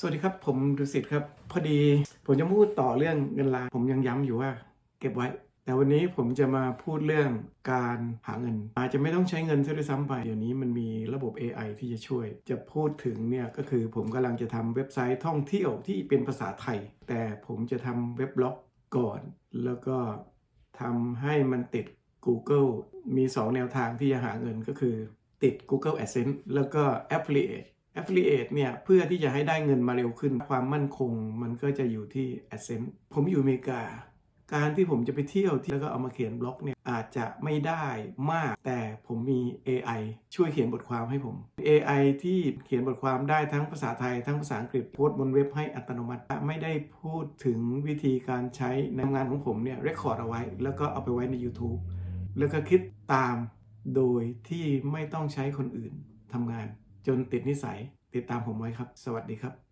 สวัสดีครับ ผมดุสิตครับ พอดีผมจะพูดต่อเรื่องเงินล้าน ผมยังย้ำอยู่ว่า เก็บไว้ แต่วันนี้ผมจะมาพูดเรื่องการหาเงิน อาจจะไม่ต้องใช้เงินซะด้วยซ้ำไป เดี๋ยวนี้มันมีระบบ AI ที่จะช่วย จะพูดถึงเนี่ยก็คือผมกำลังจะทำเว็บไซต์ท่องเที่ยวที่เป็นภาษาไทย แต่ผมจะทำเว็บบล็อกก่อน แล้วก็ทำให้มันติด Google มี 2 แนวทางที่จะหาเงินก็คือติด Google AdSense แล้วก็ Affiliate Affiliate เนี่ยเพื่อที่จะให้ได้เงินมาเร็วขึ้น ความมั่นคงมันก็จะอยู่ที่ AdSense ผมอยู่อเมริกา การที่ผมจะไปเที่ยวที่แล้วก็เอามาเขียนบล็อกเนี่ยอาจจะไม่ได้มาก แต่ผมมี AI ช่วยเขียนบทความให้ผม AI ที่เขียนบทความได้ทั้งภาษาไทย ทั้งภาษาอังกฤษโพสต์บนเว็บให้อัตโนมัติ ไม่ได้พูดถึงวิธีการใช้ในงานของผมเนี่ยเรคคอร์ดเอาไว้ แล้วก็เอาไปไว้ใน YouTube แล้วก็คิดตามโดยที่ไม่ต้องใช้คนอื่นทำงาน จนติดนิสัยติดตามผมไว้ครับ สวัสดีครับ